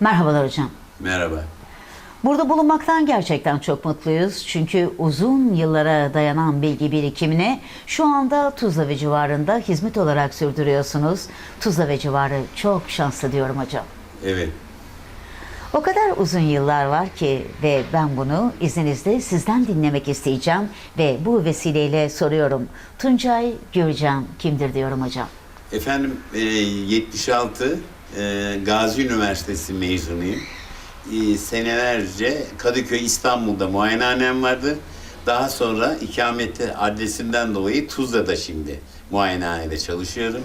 Merhabalar hocam. Merhaba. Burada bulunmaktan gerçekten çok mutluyuz. Çünkü uzun yıllara dayanan bilgi birikimini şu anda Tuzla ve civarında hizmet olarak sürdürüyorsunuz. Tuzla ve civarı çok şanslı diyorum hocam. Evet. O kadar uzun yıllar var ki ve ben bunu izninizle sizden dinlemek isteyeceğim ve bu vesileyle soruyorum. Tuncay Gürcan kimdir diyorum hocam. Efendim e, 76 e, Gazi Üniversitesi mezunuyum. E, senelerce Kadıköy İstanbul'da muayenehanem vardı. Daha sonra ikameti adresinden dolayı Tuzla'da şimdi muayenehanede çalışıyorum.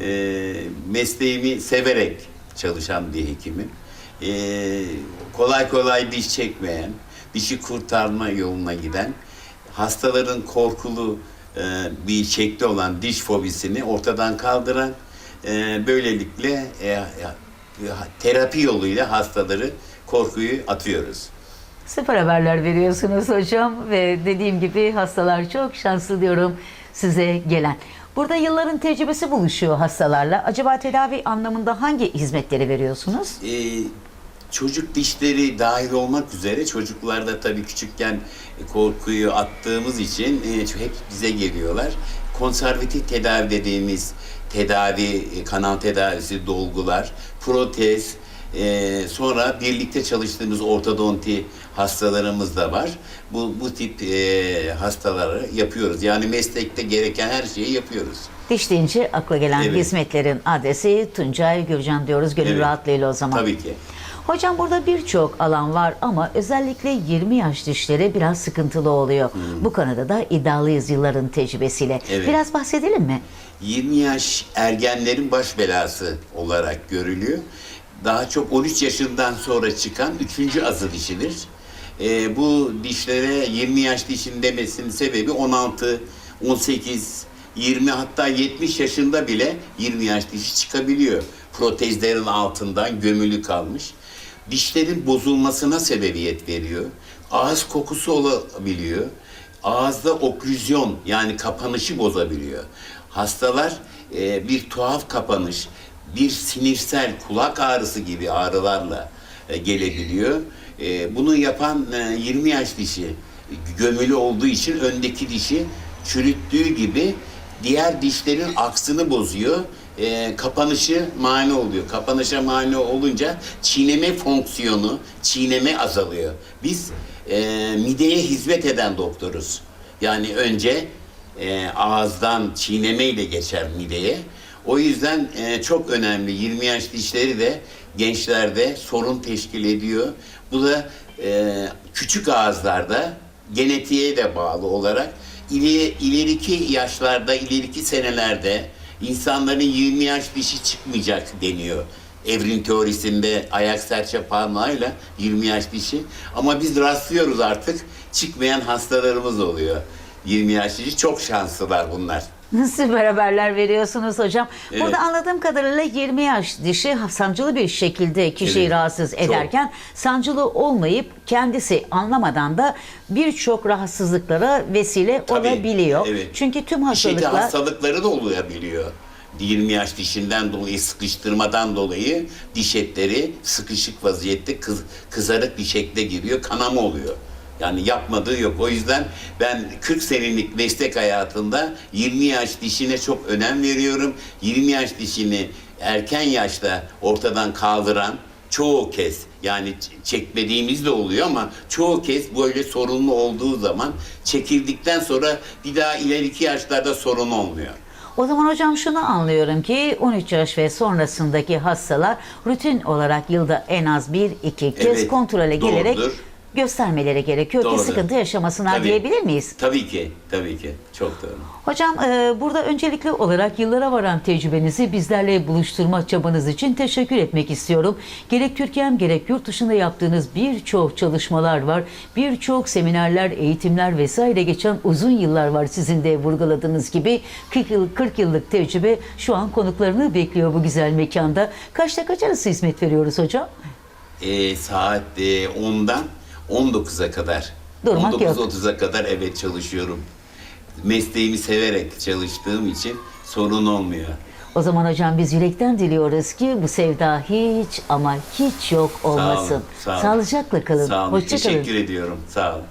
E, mesleğimi severek çalışan bir hekimim. Kolay kolay diş çekmeyen, dişi kurtarma yoluna giden, hastaların korkulu e, bir şekli olan diş fobisini ortadan kaldıran, e, böylelikle e, e, terapi yoluyla hastaları korkuyu atıyoruz. Süper haberler veriyorsunuz hocam ve dediğim gibi hastalar çok şanslı diyorum size gelen. Burada yılların tecrübesi buluşuyor hastalarla. Acaba tedavi anlamında hangi hizmetleri veriyorsunuz? Ee, çocuk dişleri dahil olmak üzere çocuklarda tabii küçükken korkuyu attığımız için e, hep bize geliyorlar. Konservatif tedavi dediğimiz tedavi, kanal tedavisi, dolgular, protez, e, sonra birlikte çalıştığımız ortodonti hastalarımız da var. Bu, bu tip e, hastaları yapıyoruz. Yani meslekte gereken her şeyi yapıyoruz. Diş deyince akla gelen Evet. hizmetlerin adresi Tuncay Gürcan diyoruz gönül Evet. rahatlığıyla o zaman. Tabii ki. Hocam burada birçok alan var ama özellikle 20 yaş dişleri biraz sıkıntılı oluyor. Bu konuda da iddialıyız yılların tecrübesiyle. Evet. Biraz bahsedelim mi? 20 yaş ergenlerin baş belası olarak görülüyor. Daha çok 13 yaşından sonra çıkan üçüncü azı dişidir. Ee, bu dişlere 20 yaş dişin demesinin sebebi 16, 18, 20 hatta 70 yaşında bile 20 yaş dişi çıkabiliyor. Protezlerin altından gömülü kalmış. Dişlerin bozulmasına sebebiyet veriyor. Ağız kokusu olabiliyor. Ağızda oklüzyon yani kapanışı bozabiliyor. Hastalar e, bir tuhaf kapanış, bir sinirsel kulak ağrısı gibi ağrılarla e, gelebiliyor. E, bunu yapan e, 20 yaş dişi gömülü olduğu için öndeki dişi çürüttüğü gibi diğer dişlerin aksını bozuyor. E, kapanışı mani oluyor. Kapanışa mani olunca çiğneme fonksiyonu, çiğneme azalıyor. Biz e, mideye hizmet eden doktoruz. Yani önce e, ağızdan çiğnemeyle geçer mideye. O yüzden e, çok önemli. 20 yaş dişleri de gençlerde sorun teşkil ediyor. Bu da e, küçük ağızlarda genetiğe de bağlı olarak ileri, ileriki yaşlarda, ileriki senelerde insanların 20 yaş dişi çıkmayacak deniyor. Evrim teorisinde ayak serçe parmağıyla 20 yaş dişi. Ama biz rastlıyoruz artık çıkmayan hastalarımız oluyor. 20 yaş dişi çok şanslılar bunlar. Süper haberler veriyorsunuz hocam. Evet. Burada anladığım kadarıyla 20 yaş dişi sancılı bir şekilde kişiyi Evet, rahatsız çok. ederken sancılı olmayıp kendisi anlamadan da birçok rahatsızlıklara vesile Tabii, olabiliyor. evet. Çünkü tüm şekilde hastalıklar hastalıkları da olabiliyor. 20 yaş dişinden dolayı, sıkıştırmadan dolayı diş etleri sıkışık vaziyette kız, kızarık bir şekle giriyor, kanama oluyor. Yani yapmadığı yok. O yüzden ben 40 senelik meslek hayatında 20 yaş dişine çok önem veriyorum. 20 yaş dişini erken yaşta ortadan kaldıran çoğu kez yani çekmediğimiz de oluyor ama çoğu kez böyle sorunlu olduğu zaman çekildikten sonra bir daha ileriki yaşlarda sorun olmuyor. O zaman hocam şunu anlıyorum ki 13 yaş ve sonrasındaki hastalar rutin olarak yılda en az bir iki kez Evet, kontrole gelerek doğrudur. Göstermeleri gerekiyor ki Doğru. sıkıntı yaşamasınlar Tabii. diyebilir miyiz? Tabii ki, tabii ki. Çok doğru. Hocam e, burada öncelikli olarak yıllara varan tecrübenizi bizlerle buluşturma çabanız için teşekkür etmek istiyorum. Gerek Türkiye'm gerek yurt dışında yaptığınız birçok çalışmalar var. Birçok seminerler, eğitimler vesaire geçen uzun yıllar var sizin de vurguladığınız gibi. 40, yıl, 40 yıllık tecrübe şu an konuklarını bekliyor bu güzel mekanda. Kaçta kaç arası hizmet veriyoruz hocam? Ee, saat e, 10'dan 19'a kadar. Durmak yok. 19.30'a kadar evet çalışıyorum. Mesleğimi severek çalıştığım için sorun olmuyor. O zaman hocam biz yürekten diliyoruz ki bu sevda hiç ama hiç yok olmasın. sağ olun. Sağlıcakla kalın. Sağ olun. Hoşça kalın. Teşekkür ediyorum. Sağ olun.